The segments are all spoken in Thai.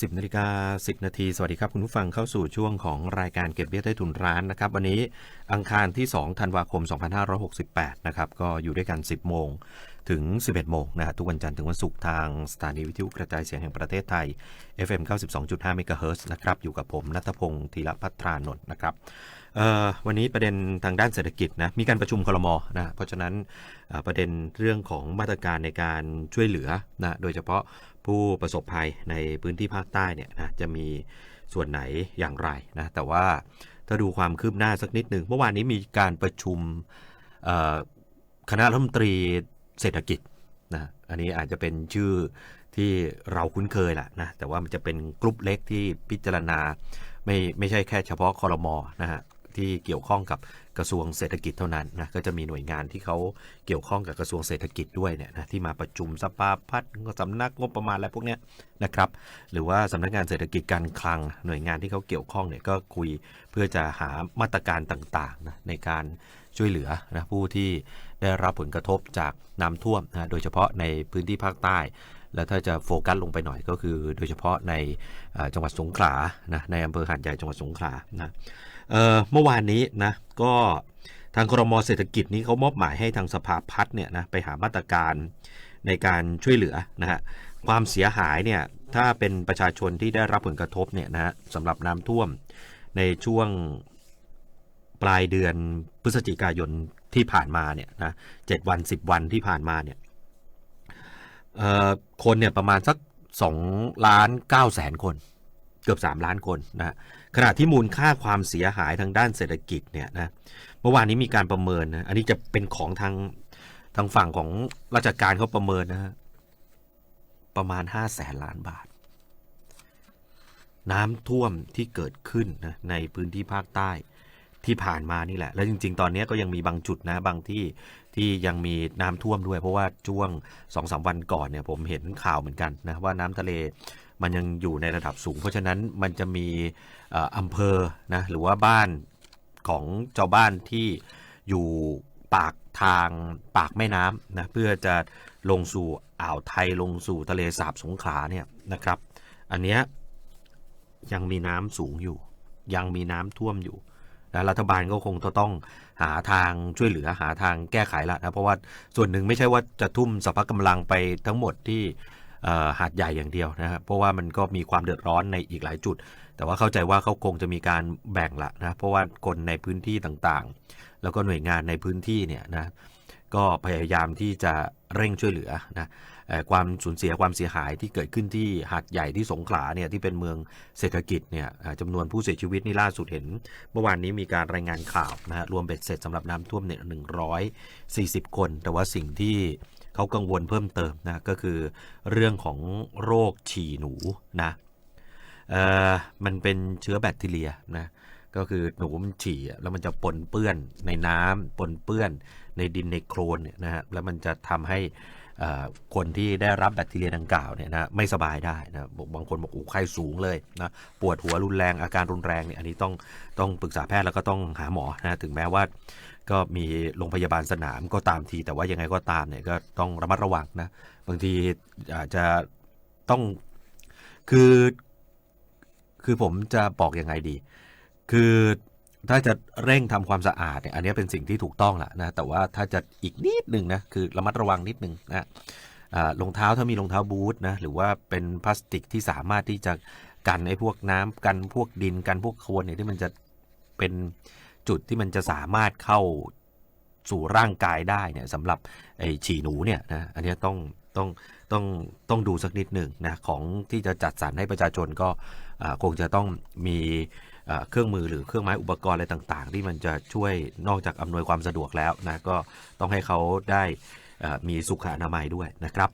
10นาฬิกา10 นาที สวัสดีครับ คุณผู้ฟังเข้าสู่ช่วงของรายการเก็บเบี้ยใต้ถุนร้านนะครับ วันนี้อังคารที่ 2 ธันวาคม 2568 นะครับ ก็อยู่ด้วยกัน 10 โมงถึง 11 โมงนะฮะทุกวันจันทร์ถึงวันศุกร์ทางสถานีวิทยุกระจายเสียงแห่งประเทศไทย FM 92.5 MHz นะครับ อยู่กับผมนัทพงศ์ธีรพัฒรานนท์นะครับวันนี้ประเด็นทางด้านเศรษฐกิจนะมีการประชุมคลมนะเพราะฉะนั้นประเด็นเรื่องของมาตรการในการช่วยเหลือนะโดยเฉพาะ ผู้ประสบภัยในพื้นที่ภาคใต้เนี่ยนะจะมีส่วนไหนอย่างไรนะแต่ว่าถ้าดูความคืบหน้าสักนิดหนึ่งเมื่อวานนี้มีการประชุมคณะรัฐมนตรีเศรษฐกิจนะอันนี้อาจจะเป็นชื่อที่เราคุ้นเคยแหละนะแต่ว่ามันจะเป็นกลุ่มเล็กที่พิจารณาไม่ไม่ใช่แค่เฉพาะคอรมอนะฮะที่เกี่ยวข้องกับ กระทรวงเศรษฐกิจเท่านั้นนะก็จะมีหน่วยงานที่เขาเกี่ยวข้องกับกระทรวงเศรษฐกิจด้วยเนี่ยนะที่มาประชุมสภาพัฒน์สำนักงบประมาณอะไรพวกเนี้ยนะครับหรือว่าสำนักงานเศรษฐกิจการคลังหน่วยงานที่เขาเกี่ยวข้องเนี่ยก็คุยเพื่อจะหามาตรการต่างๆนะในการช่วยเหลือนะผู้ที่ได้รับผลกระทบจากน้ำท่วมนะโดยเฉพาะในพื้นที่ภาคใต้แล้วถ้าจะโฟกัสลงไปหน่อยก็คือ โดยเฉพาะในจังหวัดสงขลานะในอำเภอหาดใหญ่จังหวัดสงขลานะ เมื่อวานนี้นะก็ทางครมเศรษฐกิจนี้เขามอบหมายให้ทางสภาพัฒน์เนี่ยนะไปหามาตรการในการช่วยเหลือนะฮะความเสียหายเนี่ยถ้าเป็นประชาชนที่ได้รับผลกระทบเนี่ยนะฮะสำหรับน้ำท่วมในช่วงปลายเดือนพฤศจิกายนที่ผ่านมาเนี่ยนะเจ็ดวัน 10 วันที่ผ่านมาเนี่ยคนเนี่ยประมาณสัก2ล้าน9แสนคน เกือบ 3 ล้านคนนะฮะ ขณะที่มูลค่าความเสียหายทางด้านเศรษฐกิจเนี่ยนะเมื่อวานนี้มีการประเมินนะอันนี้จะเป็นของทางทางฝั่งของราชการเขาประเมินนะฮะประมาณ5แสนล้านบาท น้ำท่วมที่เกิดขึ้นนะในพื้นที่ภาคใต้ที่ผ่านมานี่แหละ แล้วจริง ๆ ตอนนี้ก็ยังมีบางจุดนะบางที่ที่ยังมีน้ำท่วมด้วย เพราะว่าช่วง2องสาวันก่อนเนี่ยผมเห็นข่าวเหมือนกันนะว่าน้ำทะเล มันยังอยู่ในระดับสูง เพราะฉะนั้นมันจะมีอำเภอนะหรือว่าบ้านของเจ้าบ้านที่อยู่ปากทางปากแม่น้ำนะเพื่อจะลงสู่อ่าวไทยลงสู่ทะเลสาบสงขลาเนี่ยนะครับ อันเนี้ยยังมีน้ำสูงอยู่ ยังมีน้ำท่วมอยู่นะรัฐบาลก็คงจะต้องหาทางช่วยเหลือหาทางแก้ไขละนะเพราะว่าส่วนหนึ่งไม่ใช่ว่าจะทุ่มสรรพกำลังไปทั้งหมดที่ หาดใหญ่อย่างเดียวนะครับเพราะว่ามันก็มีความเดือดร้อนในอีกหลายจุด แต่ว่าเข้าใจว่าเขาคงจะมีการแบ่งละนะเพราะว่าคนในพื้นที่ต่างๆ แล้วก็หน่วยงานในพื้นที่เนี่ยนะก็พยายามที่จะเร่งช่วยเหลือนะความสูญเสียความเสียหายที่เกิดขึ้นที่หาดใหญ่ที่สงขลาเนี่ยที่เป็นเมืองเศรษฐกิจเนี่ยจำนวนผู้เสียชีวิตนี่ล่าสุดเห็น เมื่อวานนี้มีการรายงานข่าวนะฮะรวมเบ็ดเสร็จสำหรับน้ำท่วมเนี่ยหนึ่งร้อยสี่สิบคน แต่ว่าสิ่งที่ เขากังวลเพิ่มเติมนะก็คือเรื่องของโรคฉี่หนูนะเออมันเป็นเชื้อแบคทีเรียนะก็คือหนูมันฉี่แล้วมันจะปนเปื้อนในน้ำปนเปื้อนในดินในโคลนเนี่ยนะฮะแล้วมันจะทำให้อ่อคนที่ได้รับแบคทีเรียดังกล่าวเนี่ยนะไม่สบายได้นะบอกบางคนบอกโอ้ไข้สูงเลยนะปวดหัวรุนแรงอาการรุนแรงเนี่ยอันนี้ต้องต้องปรึกษาแพทย์แล้วก็ต้องหาหมอนะถึงแม้ว่า ก็มีโรงพยาบาลสนามก็ตามที แต่ว่ายังไงก็ตามเนี่ยก็ต้องระมัดระวังนะ บางทีอาจจะต้องคือ คือผมจะบอกยังไงดี คือถ้าจะเร่งทำความสะอาดเนี่ยอันนี้เป็นสิ่งที่ถูกต้องแหละนะแต่ว่าถ้าจะอีกนิดหนึ่งนะคือระมัดระวังนิดหนึ่งนะรองเท้าถ้ามีรองเท้าบูทนะหรือว่าเป็นพลาสติกที่สามารถที่จะกันไอ้พวกน้ำกันพวกดินกันพวกโคลนเนี่ยที่มันจะเป็น จุดที่มันจะสามารถเข้าสู่ร่างกายได้เนี่ยสำหรับไอ้ฉี่หนูเนี่ยนะอันนี้ต้องต้องต้องต้องดูสักนิดหนึ่งนะของที่จะจัดสรรให้ประชาชนก็คงจะต้องมีเครื่องมือหรือเครื่องไม้อุปกรณ์อะไรต่างๆ ที่มันจะช่วยนอกจากอำนวยความสะดวกแล้วนะก็ต้องให้เขาได้มีสุขอนามัยด้วยนะครับ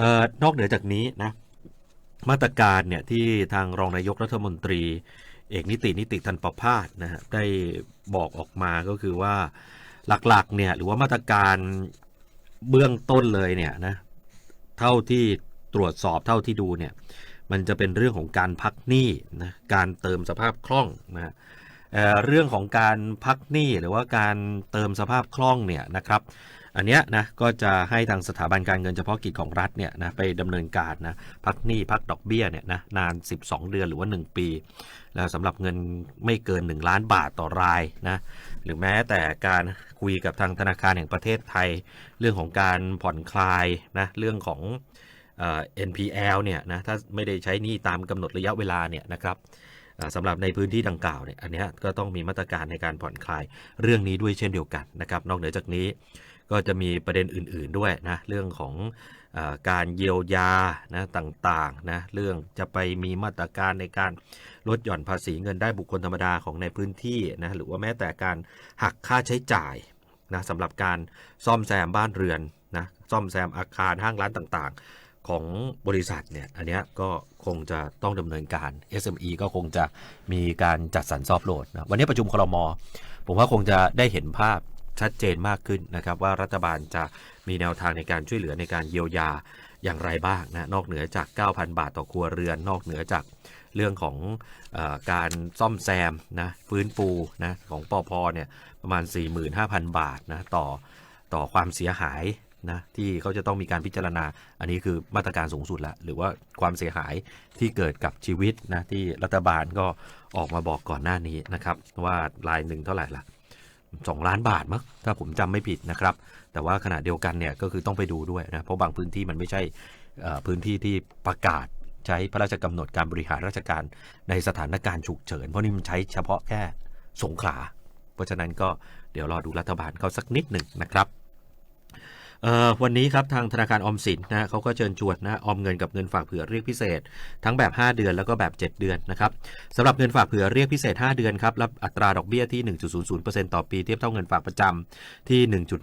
ออนอกเหนือจากนี้นะมาตรการเนี่ยที่ทางรองนายกรัฐมนตรี เอกนิตินิติทันประพาสนะฮะได้บอกออกมาก็คือว่าหลักๆเนี่ยหรือว่ามาตรการเบื้องต้นเลยเนี่ยนะเท่าที่ตรวจสอบเท่าที่ดูเนี่ยมันจะเป็นเรื่องของการพักหนี้นะการเติมสภาพคล่องนะเเรื่องของการพักหนี้หรือว่าการเติมสภาพคล่องเนี่ยนะครับ อันเนี้ยนะก็จะให้ทางสถาบันการเงินเฉพาะกิจของรัฐเนี่ยนะไปดำเนินการนะพักหนี้พักดอกเบี้ยเนี่ยนะนาน 12 เดือนหรือว่า 1 ปี แล้วสำหรับเงินไม่เกิน 1 ล้านบาทต่อรายนะหรือแม้แต่การคุยกับทางธนาคารแห่งประเทศไทย เรื่องของการผ่อนคลายนะเรื่องของเอ่อ NPL เนี่ยนะถ้าไม่ได้ใช้หนี้ตามกำหนดระยะเวลาเนี่ยนะครับสำหรับในพื้นที่ดังกล่าวเนี่ยอันนี้ก็ต้องมีมาตรการในการผ่อนคลายเรื่องนี้ด้วยเช่นเดียวกันนะครับ นอกเหนือจากนี้ก็จะมีประเด็นอื่น ๆด้วยนะเรื่องของ การเยียวยานะต่างๆนะเรื่องจะไปมีมาตรการในการลดหย่อนภาษีเงินได้บุคคลธรรมดาของในพื้นที่นะหรือว่าแม้แต่การหักค่าใช้จ่ายนะสำหรับการซ่อมแซมบ้านเรือนนะซ่อมแซมอาคารห้างร้านต่างๆ ของบริษัทเนี่ยอันนี้ก็คงจะต้องดำเนินการ SME ก็คงจะมีการจัดสรรซอฟโหลดนะวันนี้ประชุมคลมผมว่าคงจะได้เห็นภาพชัดเจนมากขึ้นนะครับว่ารัฐบาลจะ มีแนวทางในการช่วยเหลือในการเยียวยาอย่างไรบ้างนะนอกเหนือจาก 9,000 บาทต่อครัวเรือน นอกเหนือจากเรื่องของอการซ่อมแซมนะฟื้นฟูนะของปอพเนี่ยประมาณ 45,000 บาทนะต่อต่อความเสียหายนะที่เขาจะต้องมีการพิจารณา อันนี้คือมาตรการสูงสุดละหรือว่าความเสียหายที่เกิดกับชีวิตนะที่รัฐบาลก็ออกมาบอกก่อนหน้านี้นะครับ ว่ารายหนึ่งเท่าไหร่ละ2ล้านบาทมั้งถ้าผมจำไม่ผิดนะครับ แต่ว่าขณะเดียวกันเนี่ยก็คือต้องไปดูด้วยนะเพราะบางพื้นที่มันไม่ใช่พื้นที่ที่ประกาศใช้พระราชกำหนดการบริหารราชการในสถานการณ์ฉุกเฉิน เพราะนี่มันใช้เฉพาะแค่สงขลา เพราะฉะนั้นก็เดี๋ยวรอดูรัฐบาลเขาสักนิดหนึ่งนะครับ วันนี้ครับทางธนาคารออมสินนะเขาก็เชิญชวนนะออมเงินกับเงินฝากเผื่อเรียกพิเศษ ทั้งแบบ 5 เดือนแล้วก็แบบ 7 เดือนนะครับสำหรับเงินฝากเผื่อเรียกพิเศษ 5 เดือนครับรับอัตราดอกเบี้ยที่ 1.00%ต่อปีเทียบเท่าเงินฝากประจำที่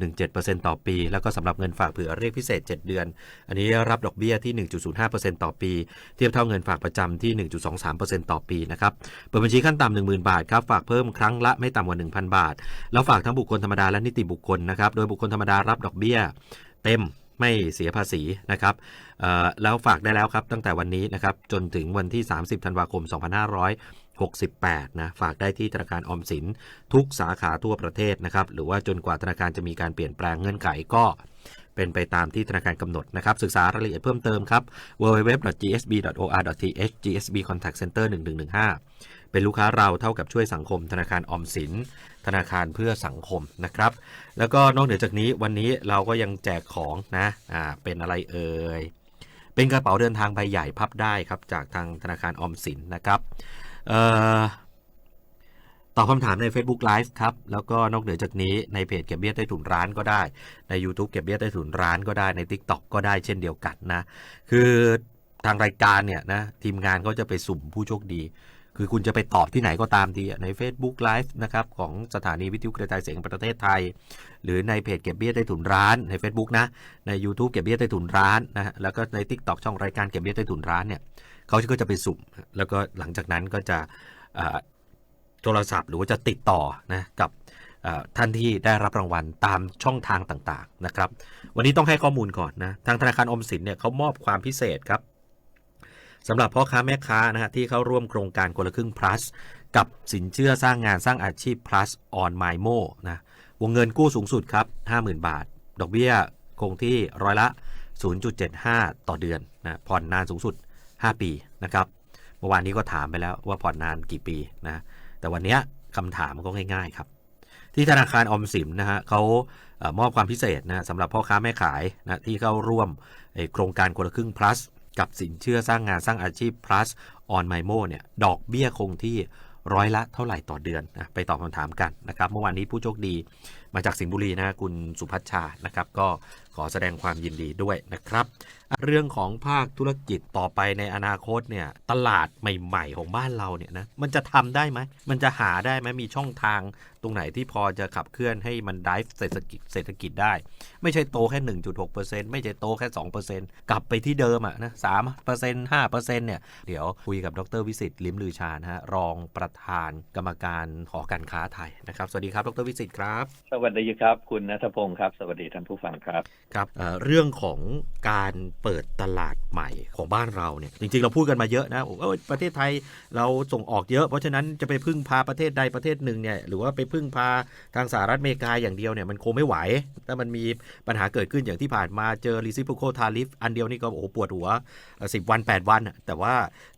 1.17%ต่อปี แล้วก็สำหรับเงินฝากเผื่อเรียกพิเศษ 7 เดือน อันนี้รับดอกเบี้ยที่ 1.05%ต่อปี เทียบเท่าเงินฝากประจำที่ 1.23%ต่อปีนะครับเปิดบัญชีขั้นต่ำ10,000 บาทครับฝากเพิ่มครั้งละไม่ต่ำกว่า 1,000 บาท แล้วฝากทั้งบุคคลธรรมดาและนิติบุคคลนะครับโดยบุคคลธรรมดารับดอกเบี้ย เต็มไม่เสียภาษีนะครับแล้วฝากได้แล้วครับตั้งแต่วันนี้นะครับจนถึงวันที่ 30 ธันวาคม 2568 นะฝากได้ที่ธนาคารออมสินทุกสาขาทั่วประเทศนะครับหรือว่าจนกว่าธนาคารจะมีการเปลี่ยนแปลงเงื่อนไขก็เป็นไปตามที่ธนาคารกำหนดนะครับ ศึกษารายละเอียดเพิ่มเติมครับ www.gsb.or.th gsb contact center 1115 เป็นลูกค้าเราเท่ากับช่วยสังคม ธนาคารออมสิน ธนาคารเพื่อสังคมนะครับ แล้วก็นอกเหนือจากนี้วันนี้เราก็ยังแจกของนะอ่าเป็นอะไรเอ่ยเป็นกระเป๋าเดินทางใบใหญ่พับได้ครับจากทางธนาคารออมสินนะครับเอ่อตอบคำถามใน Facebook Live ครับ แล้วก็นอกเหนือจากนี้ในเพจเก็บเบี้ยใต้ถุนร้านก็ได้ ใน YouTube เก็บเบี้ยใต้ถุนร้านก็ได้ใน TikTok ก็ได้เช่นเดียวกันนะ คือทางรายการเนี่ยนะทีมงานก็จะไปสุ่มผู้โชคดี คือคุณจะไปตอบที่ไหนก็ตามทีใน Facebook Live นะครับของสถานีวิทยุกระจายเสียงประเทศไทย หรือในเพจเก็บเบี้ยใต้ถุนร้านใน Facebook นะใน YouTube เก็บเบี้ยใต้ถุนร้านนะฮะแล้วก็ใน TikTok ช่องรายการเก็บเบี้ยใต้ถุนร้านเนี่ยเขาก็จะไปสุ่ม แล้วก็หลังจากนั้นก็จะโทรศัพท์หรือว่าจะติดต่อนะกับท่านที่ได้รับรางวัลตามช่องทางต่างๆนะครับ วันนี้ต้องให้ข้อมูลก่อนนะทางธนาคารอมสินเนี่ยเขามอบความพิเศษครับ สำหรับพ่อค้าแม่ค้านะฮะที่เข้าร่วมโครงการคนละครึ่ง plus กับสินเชื่อสร้างงานสร้างอาชีพ plus on my mo นะวงเงินกู้สูงสุดครับ 50,000 บาท ดอกเบี้ยคงที่ร้อยละ 0.75 ต่อเดือนนะผ่อนนานสูงสุด 5 ปีนะครับเมื่อวานนี้ก็ถามไปแล้วว่าผ่อนนานกี่ปีนะแต่วันนี้คำถามก็ง่ายๆครับ ที่ธนาคารอมสินนะฮะเขามอบความพิเศษนะสำหรับพ่อค้าแม่ขายนะที่เข้าร่วมโครงการคนละครึ่ง plus กับสินเชื่อสร้างงานสร้างอาชีพ plus on my mo เนี่ยดอกเบี้ยคงที่ร้อยละเท่าไหร่ต่อเดือนนะไปตอบคำถามกันนะครับ เมื่อวานนี้ผู้โชคดีมาจากสิงห์บุรีนะคุณสุพัชชานะครับ ก็ขอแสดงความยินดีด้วยนะครับ เรื่องของภาคธุรกิจต่อไปในอนาคตเนี่ยตลาดใหม่ ๆ ของบ้านเราเนี่ยนะมันจะทำได้ไหมมันจะหาได้ไหมมีช่องทาง ตรงไหนที่พอจะขับเคลื่อนให้มันดิฟเศรษฐกิจเศรษฐกิจได้ ไม่ใช่โตแค่ 1.6%ไม่ใช่โตแค่ 2%กลับไปที่เดิมอะนะ3% 5%เนี่ย เดี๋ยวคุยกับดรวิสิตลิมลือชานะฮะรองประธานกรรมการหอการค้าไทยนะครับ สวัสดีครับ ดรวิสิตครับ สวัสดีครับ คุณนัทพงศ์ครับ สวัสดีท่านผู้ฟังครับ ครับเอ่อเรื่องของการเปิดตลาดใหม่ของบ้านเราเนี่ยจริงๆเราพูดกันมาเยอะนะโอ้ยประเทศไทยเราส่งออกเยอะ เพราะฉะนั้นจะไปพึ่งพาประเทศใดประเทศหนึ่งเนี่ยหรือว่าไปพึ่งพาทางสหรัฐอเมริกาอย่างเดียวเนี่ยมันคงไม่ไหว ถ้ามันมีปัญหาเกิดขึ้นอย่างที่ผ่านมาเจอ reciprocal tariff อันเดียวนี่ก็โอ้ปวดหัวสิบวัน 8 วัน แต่ว่า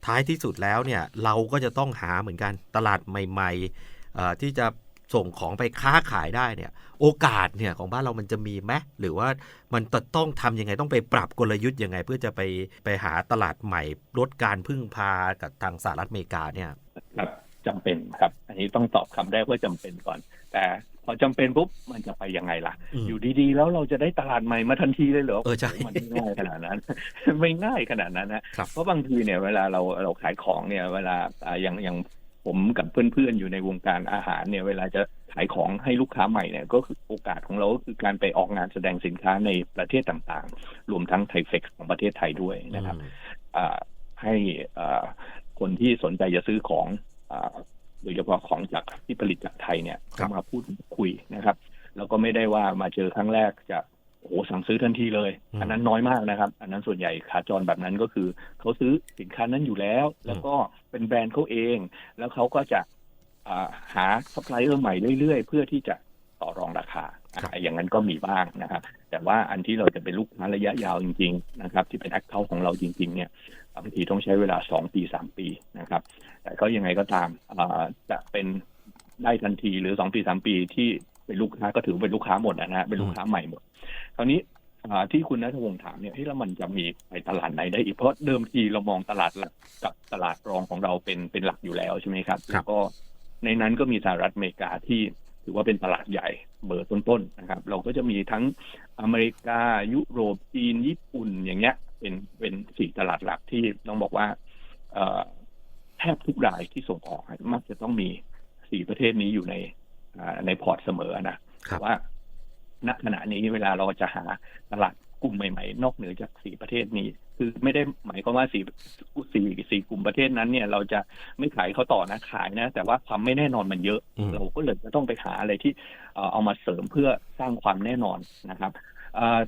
ท้ายที่สุดแล้วเนี่ยเราก็จะต้องหาเหมือนกันตลาดใหม่ๆที่จะส่งของไปค้าขายได้เนี่ย โอกาสเนี่ยของบ้านเรามันจะมีไหมหรือว่ามันต้องทำยังไงต้องไปปรับกลยุทธ์ยังไง เพื่อจะไปไปหาตลาดใหม่ลดการพึ่งพากับทางสหรัฐอเมริกาเนี่ยครับ จำเป็นครับ อันนี้ต้องตอบคำแรกว่าจำเป็นก่อน แต่พอจำเป็นปุ๊บมันจะไปยังไงล่ะอืมอยู่ดีๆ แล้วเราจะได้ตลาดใหม่มาทันทีเลยเหรอเออใช่มันไม่ง่ายขนาดนั้น ไม่ง่ายขนาดนั้นนะครับเพราะบางทีเนี่ยเวลาเราเราขายของเนี่ย เวลาอ่าอย่างอย่างผมกับเพื่อนๆอยู่ในวงการอาหารเนี่ยเวลาจะขายของให้ลูกค้าใหม่เนี่ยก็คือโอกาสของเราก็คือการไปออกงานแสดงสินค้าในประเทศต่างๆ รวมทั้งไทเฟกของประเทศไทยด้วยนะครับอ่าให้อ่าคนที่สนใจจะซื้อของอา โดยเฉพาะของจากที่ผลิตจากไทยเนี่ยครับเข้ามาพูดคุยนะครับ แล้วก็ไม่ได้ว่ามาเจอครั้งแรกจะโอ้โหสั่งซื้อทันทีเลย อันนั้นน้อยมากนะครับ อันนั้นส่วนใหญ่ขาจรแบบนั้นก็คือเขาซื้อสินค้านั้นอยู่แล้ว แล้วก็เป็นแบรนด์เขาเอง แล้วเขาก็จะอ่าหาซัพพลายเออร์ใหม่เรื่อยๆ เพื่อที่จะต่อรองราคาอะครับอย่างนั้นก็มีบ้างนะครับ แต่ว่าอันที่เราจะเป็นลูกค้าระยะยาวจริง ๆ นะครับ ที่เป็นแอคเคาท์ของเราจริง ๆ เนี่ยบางทีต้องใช้เวลาสองปีสามปีนะครับ แต่ก็ยังไงก็ตามอ่าจะเป็นได้ทันทีหรือสองปีสามปีที่เป็นลูกค้าก็ถือว่าเป็นลูกค้าหมดนะฮะเป็นลูกค้าใหม่หมดคราวนี้อ่าที่คุณนัทวงศ์ถามเนี่ยที่แล้วมันจะมีไปตลาดไหนได้อีก เพราะเดิมทีเรามองตลาดหลักกับตลาดรองของเราเป็นเป็นหลักอยู่แล้วใช่ไหมครับครับแล้วก็ในนั้นก็มีสหรัฐอเมริกาที่ถือว่าเป็นตลาดใหญ่เบอร์ต้นๆนะครับ เราก็จะมีทั้ง อเมริกา ยุโรปจีนญี่ปุ่นอย่างเงี้ย เป็นเป็นสี่ตลาดหลักที่ต้องบอกว่าเอ่อแทบทุกรายที่ส่งออกมักจะต้องมีสี่ประเทศนี้อยู่ในอ่าในพอร์ตเสมอนะครับว่าณขณะนี้เวลาเราจะหาตลาด กลุ่มใหม่ๆ นอกเหนือจากสี่ประเทศนี้ คือไม่ได้หมายความว่าสี่สี่สี่กลุ่มประเทศนั้นเนี่ย เราจะไม่ขายเขาต่อนะขายนะ แต่ว่าความไม่แน่นอนมันเยอะอืมเราก็เลยจะต้องไปหาอะไรที่เอ่อเอามาเสริมเพื่อสร้างความแน่นอนนะครับเอ่อ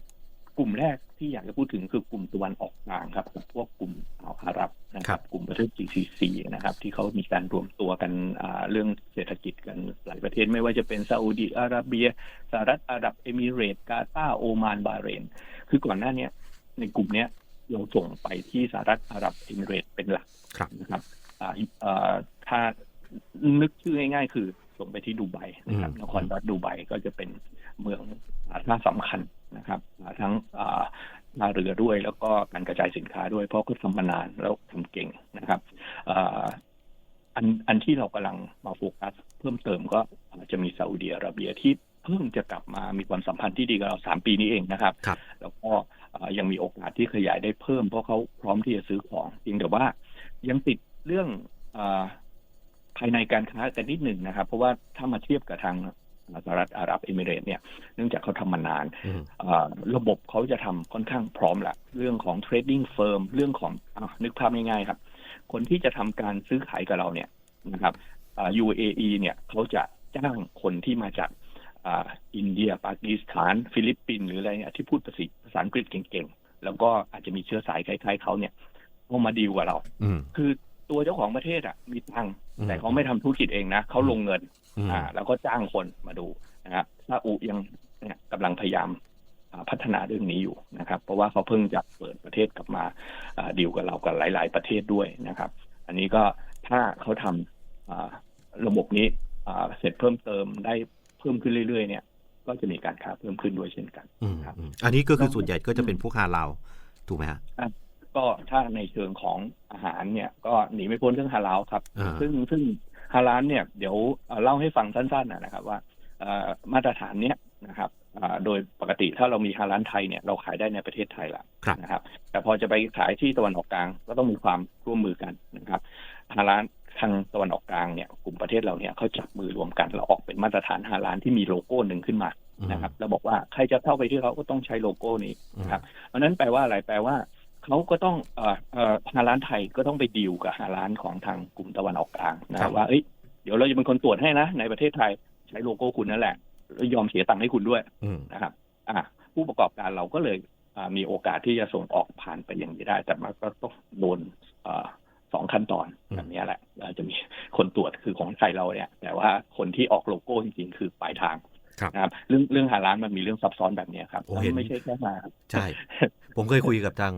กลุ่มแรกที่อยากจะพูดถึงคือกลุ่มตะวันออกกลางครับพวกกลุ่มอ่าวอาหรับนะคครัรับบกลุ่มประเทศ GCC นะครับ ที่เขามีการรวมตัวกันอ่าเรื่องเศรษฐกิจกันหลายประเทศไม่ว่าจะเป็นซาอุดีอาระเบียสหรัฐอาหรับเอมิเรตส์กาตาร์โอมานบาห์เรน คือก่อนหน้าเนี้ยในกลุ่มเนี้ยเราส่งไปที่สหรัฐอาหรับเอมิเรตส์เป็นหลักครับนะครับอ่าอ่าถ้านึกชื่อง่ายๆ คือส่งไปที่ดูไบนะครับอืมนครรัฐดูไบก็จะเป็น เมืองอ่าท่าสำคัญนะครับอ่าทั้งอ่าท่าเรือด้วยแล้วก็การกระจายสินค้าด้วยเพราะก็ทำมานานแล้วทำเก่งนะครับอ่าอันอันที่เรากำลังมาโฟกัส เพิ่มเติมก็อาจจะมีซาอุดิอาระเบียที่เพิ่งจะกลับมามีความสัมพันธ์ที่ดีกับเราสามปีนี้เองนะครับครับแล้วก็เอ่อยังมีโอกาสที่ขยายได้เพิ่ม เพราะเขาพร้อมที่จะซื้อของจริงแต่ว่ายังติดเรื่องอาภายในการค้ากันนิดหนึ่งนะครับ เพราะว่าถ้ามาเทียบกับทาง สหรัฐอาหรับเอมิเรตส์เนี่ยเนื่องจากเขาทำมานานอืมอ่าระบบเขาจะทำค่อนข้างพร้อมละเรื่องของ trading firm เรื่องของอะนึกภาพง่ายๆครับ คนที่จะทำการซื้อขายกับเราเนี่ยนะครับอ่า UAE เนี่ยเขาจะจ้างคนที่มาจากอ่าอินเดีย ปากีสถาน ฟิลิปปินส์หรืออะไรเนี่ยที่พูดภาษาภาษาอังกฤษเก่งๆ แล้วก็อาจจะมีเชื้อสายคล้ายๆเขาเนี่ยเขามาดีลกับเราอืมคือ ตัวเจ้าของประเทศอะมีตังค์อืมแต่เขาไม่ทำธุรกิจเองนะเขาลงเงินอืมอ่า แล้วก็จ้างคนมาดูนะครับซาอุยังเนี่ยกำลังพยายามอ่าพัฒนาเรื่องนี้อยู่นะครับ เพราะว่าเขาเพิ่งจะเปิดประเทศกลับมาอ่าดีลกับเรากับหลาย ๆ ประเทศด้วยนะครับ อันนี้ก็ถ้าเขาทำอ่าระบบนี้อ่าเสร็จเพิ่มเติมได้เพิ่มขึ้นเรื่อย ๆ เนี่ย ก็จะมีการค้าเพิ่มขึ้นด้วยเช่นกันอืมครับอืมอันนี้ก็คือส่วนใหญ่ก็จะเป็นพวกฮาลาลถูกไหมฮะ ก็ถ้าในเชิงของอาหารเนี่ย ก็หนีไม่พ้นเรื่องฮาลาลครับอ่าซึ่งซึ่งฮาลาลเนี่ยเดี๋ยวเอ่อเล่าให้ฟังสั้นๆนะนะครับ ว่าเอ่อมาตรฐานเนี้ยนะครับอ่าโดยปกติถ้าเรามีฮาลาลไทยเนี่ยเราขายได้ในประเทศไทยละครับนะครับ แต่พอจะไปขายที่ตะวันออกกลางก็ต้องมีความร่วมมือกันนะครับฮาลาลทางตะวันออกกลางเนี่ยกลุ่มประเทศเราเนี่ยเขาจับมือรวมกันแล้วออกเป็นมาตรฐานฮาลาลที่มีโลโก้หนึ่งขึ้นมานะครับ แล้วบอกว่าใครจะเข้าไปที่เขาก็ต้องใช้โลโก้นี้นะครับเพราะฉะนั้นแปลว่าอะไรแปลว่า เขาก็ต้องเอ่อเอ่อฮาร้านไทยก็ต้องไปดีลกับฮาร้านของทางกลุ่มตะวันออกกลางนะครับว่าเอ้ยเดี๋ยวเราจะเป็นคนตรวจให้นะ ในประเทศไทยใช้โลโก้คุณนั่นแหละยอมเสียตังค์ให้คุณด้วยอืมนะครับ อ่าผู้ประกอบการเราก็เลยอ่ามีโอกาสที่จะส่งออกผ่านไปอย่างนี้ได้ แต่มันก็ต้องโดนอ่าสองขั้นตอนอืมแบบนี้แหละอ่าจะมีคนตรวจคือของไทยเราเนี่ย แต่ว่าคนที่ออกโลโก้จริงๆ คือปลายทางครับ นะครับเรื่องเรื่องหาร้านมันมีเรื่องซับซ้อนแบบนี้ครับโอ้เห็นไม่ใช่แค่มาใช่ ผมเคยคุยกับทาง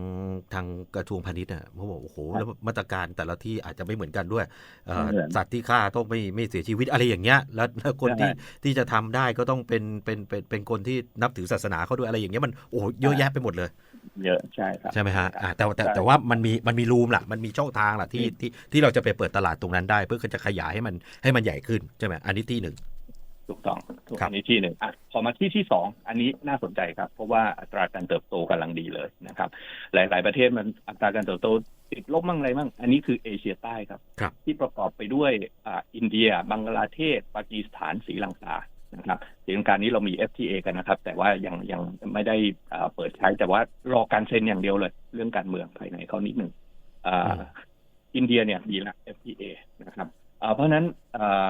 ทางกระทรวงพาณิชย์อะเขาบอกโอ้โหแล้วมาตรการแต่ละที่อาจจะไม่เหมือนกันด้วยเอ่อไม่เหมือนสัตว์ที่ฆ่าต้องไม่ไม่เสียชีวิตอะไรอย่างเงี้ยแล้วแล้วคนที่ใช่ที่จะทำได้ก็ต้องเป็นเป็นเป็นเป็นคนที่นับถือศาสนาเขาด้วยอะไรอย่างเงี้ยมันโอ้โหเยอะแยะไปหมดเลยเยอะใช่ครับใช่ไหมฮะอ่าแต่แต่ใช่แต่ว่ามันมีมันมีรูมล่ะมันมีช่องทางล่ะที่อืมที่ที่เราจะไปเปิดตลาดตรงนั้นได้ เพื่อจะขยายให้มันให้มันใหญ่ขึ้นใช่ไหมอันนี้ที่หนึ่ง ถูกต้องถูกครับอันนี้ที่หนึ่งอะพอมาที่ที่สองอันนี้น่าสนใจครับ เพราะว่าอัตราการเติบโตกำลังดีเลยนะครับ หลาย ๆ ประเทศมันอัตราการเติบโตติดลบมั่งอะไรมั่งอันนี้คือเอเชียใต้ครับครับที่ประกอบไปด้วยอ่าอินเดีย บังกลาเทศ ปากีสถานศรีลังกานะครับศรีลังกานี้เรามี FTA กันนะครับ แต่ว่ายังยังไม่ได้อ่าเปิดใช้แต่ว่ารอการเซ็นอย่างเดียวเลย เรื่องการเมืองภายในเขานิดหนึ่งอ่าอืมอินเดียเนี่ยมีละ FTA นะครับอ่าเพราะฉะนั้นอ่า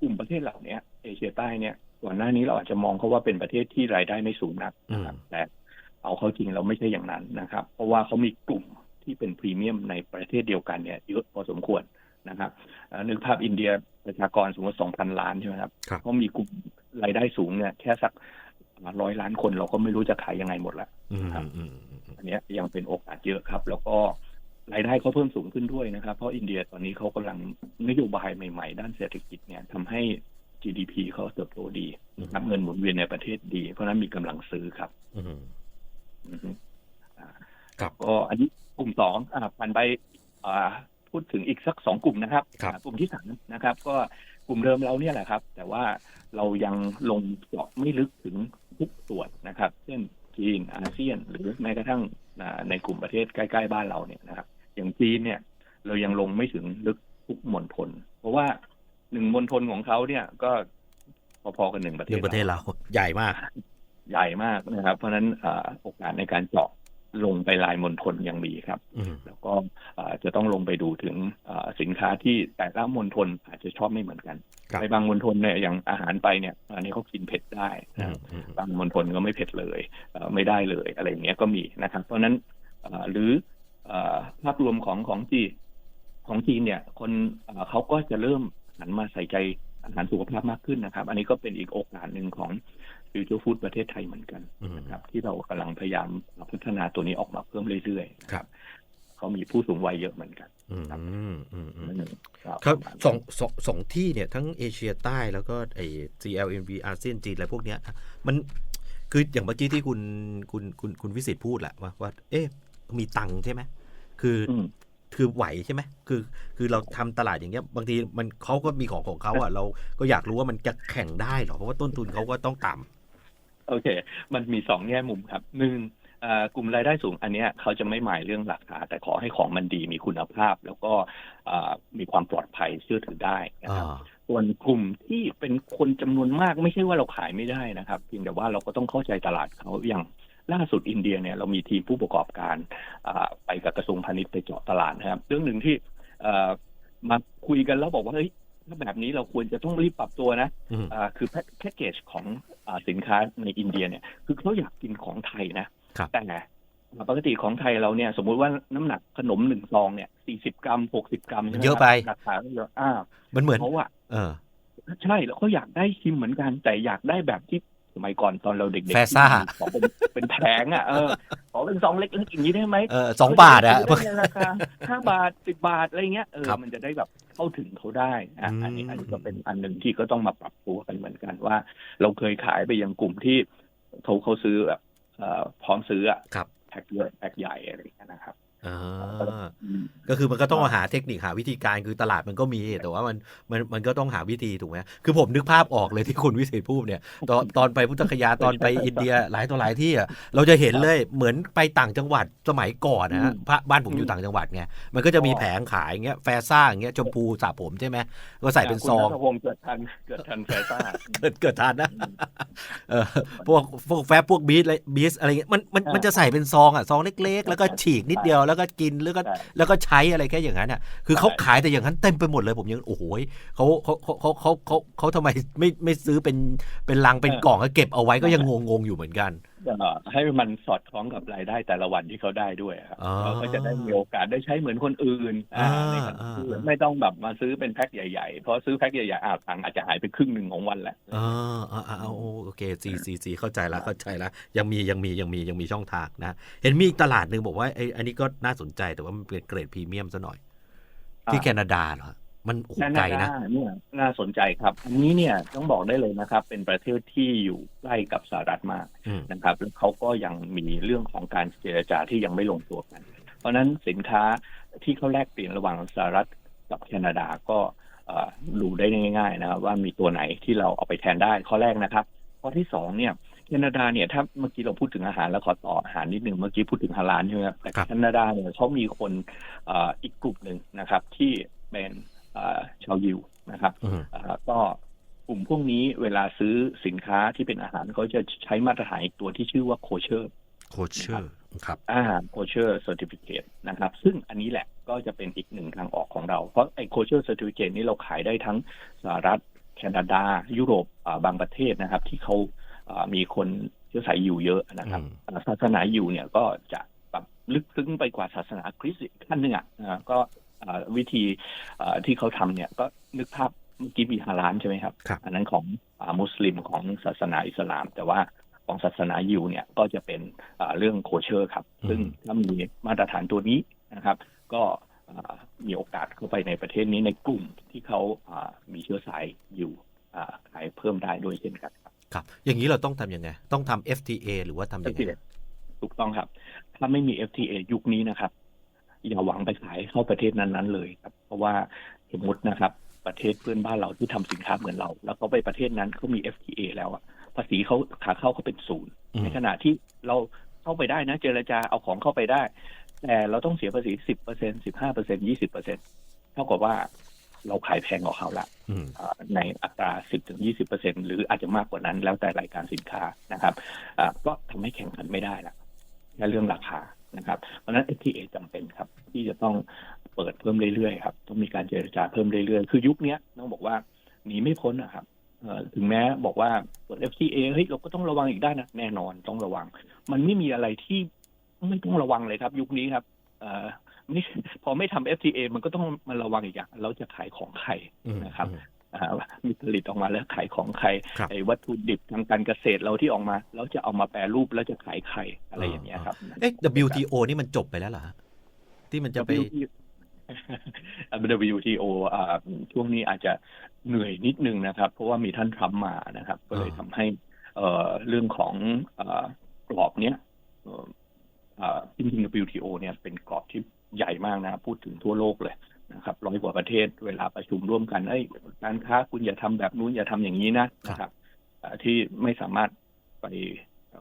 กลุ่มประเทศเหล่านี้ เอเชียใต้เนี่ยก่อนหน้านี้เราอาจจะมองเขาว่าเป็นประเทศที่รายได้ไม่สูงนักนะครับแต่เอาเข้าจริงเราไม่ใช่อย่างนั้นนะครับ เพราะว่าเขามีกลุ่มที่เป็นพรีเมียมในประเทศเดียวกันเนี่ยเยอะพอสมควรนะครับเอ่อนึกภาพอินเดียประชากรสมมติสองพันล้านใช่ไหมครับครับเขามีกลุ่มรายได้สูงเนี่ยแค่สักร้อยล้านคนเราก็ไม่รู้จะขายยังไงหมดละอืมครับอืมอืมอันเนี้ยยังเป็นโอกาสเยอะครับ แล้วก็รายได้เขาเพิ่มสูงขึ้นด้วยนะครับ เพราะอินเดียตอนนี้เขากำลังนโยบายใหม่ ๆ ด้านเศรษฐกิจเนี่ยทำให้ GDP เขาเติบโตดีนะครับเงินหมุนเวียนในประเทศดี เพราะฉะนั้นมีกำลังซื้อครับอืมอือฮึอ่าครับก็อันนี้กลุ่มสองอ่าผ่านไปอ่าพูดถึงอีกสักสองกลุ่มนะครับครับอ่ากลุ่มที่สามนะครับ ก็กลุ่มเดิมเราเนี่ยแหละครับ แต่ว่าเรายังลงเจาะไม่ลึกถึงทุกส่วนนะครับ เช่นจีนอาเซียน หรือแม้กระทั่งอ่าในกลุ่มประเทศใกล้ๆบ้านเราเนี่ยนะครับ อย่างจีนเนี่ย เรายังลงไม่ถึงลึกทุกมณฑลเพราะว่า หนึ่งมณฑลของเขาเนี่ยก็พอๆกันหนึ่งประเทเรื่ศองประเทศเราใหญ่มาก ใหญ่มากนะครับ เพราะฉะนั้นอ่าโอกาสในการเจาะลงไปลายมณฑลยังมีครับอืมแล้วก็อ่าจะต้องลงไปดูถึงอ่าสินค้าที่แต่ละมณฑลอาจจะชอบไม่เหมือนกันครับในบางมณฑลเนี่ยอย่างอาหารไปเนี่ยอันนี้เขากินเผ็ดได้อืนะมอืมบางมณฑลก็ไม่เผ็ดเลยเอ่อไม่ได้เลยอะไรอย่างเงี้ยก็มีนะครับ เพราะฉะนั้นอ่าหรืออ่าภาพรวมของของจีนของจีนเนี่ย คนอ่าเขาก็จะเริ่ม หันมาใส่ใจอาหารสุขภาพมากขึ้นนะครับ อันนี้ก็เป็นอีกโอกาสหนึ่งของฟิวเจอร์ฟู้ดประเทศไทยเหมือนกันอืมนะครับ ที่เรากำลังพยายามพัฒนาตัวนี้ออกมาเพิ่มเรื่อยๆครับเขามีผู้สูงวัยเยอะเหมือนกันอืมอืมอืมอืมหนึ่งครับครับสองสองสองที่เนี่ยทั้งเอเชียใต้แล้วก็ไอ้ CLMV อาเซียนจีนอะไรพวกเนี้ย มันคืออย่างเมื่อกี้ที่คุณคุณคุณคุณวิสิตพูดแหละว่าว่า เอ๊ะมีตังค์ใช่ไหมคืออืม คือไหวใช่ไหมคือคือเราทำตลาดอย่างเงี้ยบางทีมันเขาก็มีของของเขาอะเราก็อยากรู้ว่ามันจะแข่งได้เหรอเพราะว่าต้นทุนเขาก็ต้องต่ำโอเค มันมีสองแง่มุมครับหนึ่งอ่ากลุ่มรายได้สูงอันเนี้ยเขาจะไม่หมายเรื่องราคาแต่ขอให้ของมันดีมีคุณภาพ แล้วก็อ่ามีความปลอดภัยเชื่อถือได้นะครับอ่าส่วนกลุ่มที่เป็นคนจำนวนมากไม่ใช่ว่าเราขายไม่ได้นะครับเพียงแต่ว่าเราก็ต้องเข้าใจตลาดเขาอย่าง ล่าสุดอินเดียเนี่ยเรามีทีมผู้ประกอบการอ่าไปกับกระทรวงพาณิชย์ไปเจาะตลาดนะครับ เรื่องหนึ่งที่เอ่อมาคุยกันแล้วบอกว่าเฮ้ยถ้าแบบนี้เราควรจะต้องรีบปรับตัวนะอืมอ่าคือแพ็คแพ็กเกจของอาสินค้าในอินเดียเนี่ย คือเขาอยากกินของไทยนะครับแต่ปกติของไทยเราเนี่ย สมมุติว่าน้ำหนักขนมหนึ่งซองเนี่ยสี่สิบกรัมหกสิบกรัมใช่หมเยอะไปครับราคาก็เยอะอ่ามันเหมือนเขาอะเออใช่แล้วเขาอยากได้ชิมเหมือนกันแต่อยากได้แบบที่ สมัยก่อนตอนเราเด็กๆแฟซ่าที่ขอเป็นเป็นแผงอะเออขอเป็นซองเล็กๆอย่างนี้ได้ไหมเออสองบาทอะเได้ในราคาห้าบาทสิบบาทอะไรเงี้ยเออครับมันจะได้แบบเข้าถึงเขาได้อะอันนี้อืมอันนี้ก็เป็นอันหนึ่งที่ก็ต้องมาปรับตัวกันเหมือนกันว่า เราเคยขายไปยังกลุ่มที่เขาเขาซื้อแบบเอ่อพร้อมซื้ออะครับแพ็คเยอะแพ็คใหญ่อะไรอย่างเงี้ยนะครับ อ่าอืมก็คือมันก็ต้องหาเทคนิคหาวิธีการคือตลาดมันก็มี แต่ว่ามันมันมันก็ต้องหาวิธีถูกไหมคือผมนึกภาพออกเลยที่คุณวิเศษพูดเนี่ย ตอนตอนไปพุทธคยาตอนไปอินเดียหลายต่อหลายที่อะเราจะเห็นเลยเหมือนไปต่างจังหวัดสมัยก่อนนะฮะอืมพระบ้านผมอยู่อืมต่างจังหวัดไงมันก็จะมีอ๋อแผงขายอย่างเงี้ยแฟซ่าอย่างเงี้ยชมพูสระผมใช่ไหมก็ใส่เป็นซองคุณนัทพงศ์เกิดทันเกิดทันแฟซ่าเกิดเกิดทานนะเออพวกพวกแฟบพวกบีสอะไรบีสอะไรเงี้ยมันมันอ่ามัมันจะใส่เป็นซองอะซองเล็ก ๆ แล้วก็ฉีกนิดเดียวแล้วก็กินแล้วก็ใช่แล้วก็ใช้อะไรแค่อย่างนั้นอะคือเขาใช่ขายแต่อย่างนั้นเต็มไปหมดเลยผมยังโอ้โหยเขาเขาเขาเขาเขาเขาเขาทำไมไม่ไม่ซื้อเป็นเป็นลังเป็นกล่องแล้วเก็บเอาไว้ก็ยังงงงๆอยู่เหมือนกันเอ่อให้มันสอดคล้องกับรายได้แต่ละวันที่เขาได้ด้วยครับอ๋อเขาก็จะได้มีโอกาสได้ใช้เหมือนคนอื่นอ่าอ่าในขณะที่อ่าไม่ต้องแบบมาซื้อเป็นแพ็คใหญ่ๆ เพราะซื้อแพ็คใหญ่ๆอาตังค์อาจจะหายไปครึ่งหนึ่งของวันแหละอ่าอ่าอ่าโอโอเคซีซีซีเข้าใจละเข้าใจละยังมียังมียังมียังมีช่องทางนะ เห็นมีอีกตลาดหนึ่งบอกว่าไอ้อันนี้ก็น่าสนใจแต่ว่ามันเป็นเกรดพรีเมียมซะหน่อย ที่อ่าแคนาดาเหรอ มันโอ้โหแคไกลนาดานะเนี่ยน่าสนใจครับ อันนี้เนี่ยต้องบอกได้เลยนะครับ เป็นประเทศที่อยู่ใกล้กับสหรัฐมากอืมนะครับแล้วเขาก็ยังมีเรื่องของการเจรจาที่ยังไม่ลงตัวกัน เพราะฉะนั้นสินค้าที่เขาแลกเปลี่ยนระหว่างสหรัฐกับแคนาดาก็เอ่อดูได้ง่าย ๆ นะครับว่ามีตัวไหนที่เราเอาไปแทนได้ข้อแรกนะครับ ข้อที่สองเนี่ยแคนาดาเนี่ยถ้าเมื่อกี้เราพูดถึงอาหารแล้วขอต่ออาหารนิดนึงเมื่อกี้พูดถึงฮาลาลใช่ไหมครับแต่ครับแคนาดาเนี่ยเขามีคนเอ่ออีกกลุ่มหนึ่งนะครับ ที่เป็นเอ่อ ชาวยิวนะครับอืมอ่าก็กลุ่มพวกนี้เวลาซื้อสินค้าที่เป็นอาหารเขาจะใช้มาตรฐานอีกตัวที่ชื่อว่าโคเชอร์โคชเชอร์ครับอาหารโคเชอร์เซอร์ติฟิเคตนะครับ ซึ่งอันนี้แหละก็จะเป็นอีกหนึ่งทางออกของเรา เพราะไอ้โคเชอร์เซอร์ติฟิเคตนี้เราขายได้ทั้งสหรัฐ แคนาดา ยุโรปอ่าบางประเทศนะครับ ที่เขาอ่ามีคนเชื้อสายยิวเยอะนะครับอืมอ่าศาสนายิวเนี่ยก็จะแบบลึกซึ้งไปกว่าศาสนาคริสต์อีกขั้นหนึ่งอะอ่าก็อ่า วิธีอ่าที่เขาทำเนี่ยก็นึกภาพเมื่อกี้มีฮาลาลใช่ไหมครับครับ อันนั้นของอามุสลิมของศาสนาอิสลาม แต่ว่าของศาสนายิวเนี่ยก็จะเป็นอ่าเรื่องโคเชอร์ครับ ซึ่งถ้ามีมาตรฐานตัวนี้นะครับ ก็อ่ามีโอกาสเข้าไปในประเทศนี้ในกลุ่มที่เขาอ่ามีเชื้อสายอยู่อ่าขายเพิ่มได้ด้วยเช่นกันครับ ครับ อย่างนี้เราต้องทำยังไง ต้องทำ FTA หรือว่าทำยังไง FTA ถูกต้องครับ ถ้าไม่มี FTA ยุคนี้นะครับ อย่าหวังไปขายเข้าประเทศนั้น ๆ เลยครับ เพราะว่าสมมตินะครับ ประเทศเพื่อนบ้านเราที่ทำสินค้าเหมือนเรา แล้วเขาไปประเทศนั้นเขามี FTA แล้วอะภาษีเขาขาเข้าเขาเป็นศูนย์อืมในขณะที่เราเข้าไปได้นะ เจรจาเอาของเข้าไปได้ แต่เราต้องเสียภาษีสิบเปอร์เซ็นสิบห้าเปอร์เซ็นยี่สิบเปอร์เซ็นเท่ากับว่าเราขายแพงกว่าเขาละอืมอ่าในอัตรา 10ถึง20เปอร์เซ็นหรืออาจจะมากกว่านั้น แล้วแต่รายการสินค้านะครับอ่าก็ทำให้แข่งขันไม่ได้ละในเรื่องราคา นะครับเพราะฉะนั้น FTA จำเป็นครับ ที่จะต้องเปิดเพิ่มเรื่อยๆครับต้องมีการเจรจาเพิ่มเรื่อยๆ คือยุคนี้ต้องบอกว่าหนีไม่พ้นนะครับถึงแม้บอกว่าเปิด FTA เฮ้ยเราก็ต้องระวังอีกด้านนะแน่นอนต้องระวัง มันไม่มีอะไรที่ไม่ต้องระวังเลยครับ ยุคนี้ครับเอ่อไม่พอไม่ทำ FTA มันก็ต้องมาระวังอีกอย่างเราจะขายของใครนะครับ มอ่ามีผลิตออกมาแล้วขายของใครครับไอ้วัตถุดิบทางการเกษตรเราที่ออกมา แล้วจะเอามาแปรรูปแล้วจะขายใครอะไรอย่างเงี้ยครับเอ๊ะ WTO นี่มันจบไปแล้วเหรอฮะที่มันจะไป WTO อ่าช่วงนี้อาจจะเหนื่อยนิดนึงนะครับ เพราะว่ามีท่านทรัมป์มานะครับ ก็เลยอ่าทำให้เอ่อเรื่องของเอ่อกรอบเนี้ยเอ่ออ่าจริงๆ WTO เนี่ยเป็นกรอบที่ใหญ่มากนะ พูดถึงทั่วโลกเลย นะครับร้อยกว่าประเทศเวลาประชุมร่วมกันเอ้ยการค้าคุณอย่าทำแบบนู้นอย่าทำอย่างนี้นะนะครับอ่าที่ไม่สามารถไป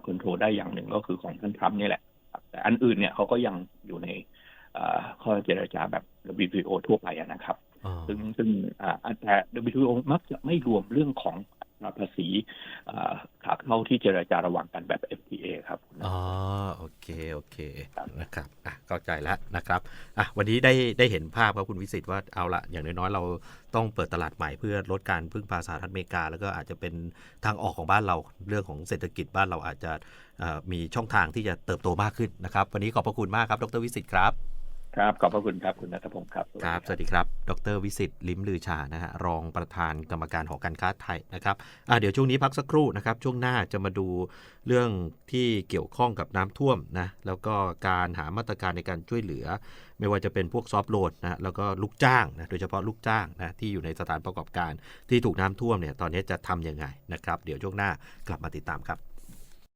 คอนโทรลได้อย่างหนึ่งก็คือของท่านทรัมป์นี่แหละครับแต่อันอื่นเนี่ยเขาก็ยังอยู่ในอ่าข้อเจรจาแบบ WTO ทั่วไปอะนะครับอ๋อซึ่งซึ่งอ่าแต่ WTO มักจะไม่รวมเรื่องของ ภาษีอ่าขาเข้าที่เจรจาระหว่างกันแบบ FTA ครับอ๋อโอเคโอเคครับนะครับอะเข้าใจแล้วนะครับอะวันนี้ได้ได้เห็นภาพครับคุณวิสิตว่าเอาละอย่างน้อยๆเราต้องเปิดตลาดใหม่เพื่อลดการพึ่งพาสหรัฐอเมริกา แล้วก็อาจจะเป็นทางออกของบ้านเราเรื่องของเศรษฐกิจบ้านเราอาจจะเอ่อมีช่องทางที่จะเติบโตมากขึ้นนะครับ วันนี้ขอบพระคุณมากครับดรวิสิตครับ ครับ ขอบพระคุณครับ คุณนัทพงศ์ครับ ครับ สวัสดีครับ ดรวิสิตลิมลือชา นะฮะ รองประธานกรรมการหอการค้าไทยนะครับอะเดี๋ยวช่วงนี้พักสักครู่นะครับ ช่วงหน้าจะมาดูเรื่องที่เกี่ยวข้องกับน้ำท่วมนะ แล้วก็การหามาตรการในการช่วยเหลือ ไม่ว่าจะเป็นพวกซอฟต์โลนนะ แล้วก็ลูกจ้างนะ โดยเฉพาะลูกจ้างนะ ที่อยู่ในสถานประกอบการที่ถูกน้ำท่วมเนี่ย ตอนนี้จะทำยังไงนะครับ เดี๋ยวช่วงหน้ากลับมาติดตามครับ